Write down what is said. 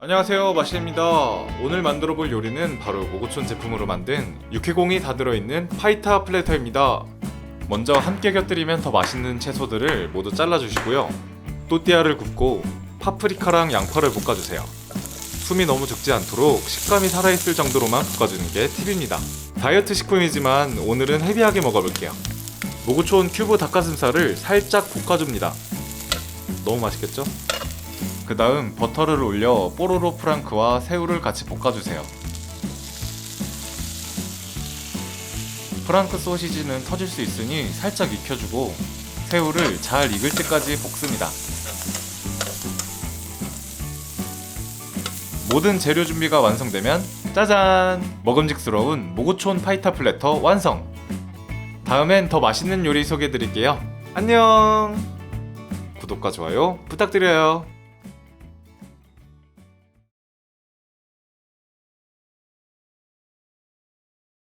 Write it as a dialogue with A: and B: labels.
A: 안녕하세요 마시입니다. 오늘 만들어 볼 요리는 바로 모고촌 제품으로 만든 육회공이 다 들어있는 파이타 플래터입니다. 먼저 함께 곁들이면 더 맛있는 채소들을 모두 잘라주시고요. 또띠아를 굽고 파프리카랑 양파를 볶아주세요. 숨이 너무 죽지 않도록 식감이 살아있을 정도로만 볶아주는 게 팁입니다. 다이어트 식품이지만 오늘은 헤비하게 먹어볼게요. 모고촌 큐브 닭가슴살을 살짝 볶아줍니다. 너무 맛있겠죠? 그 다음 버터를 올려 뽀로로 프랑크와 새우를 같이 볶아주세요. 프랑크 소시지는 터질 수 있으니 살짝 익혀주고 새우를 잘 익을 때까지 볶습니다. 모든 재료 준비가 완성되면 짜잔! 먹음직스러운 모고촌 파이타 플래터 완성! 다음엔 더 맛있는 요리 소개해드릴게요. 안녕! 구독과 좋아요 부탁드려요.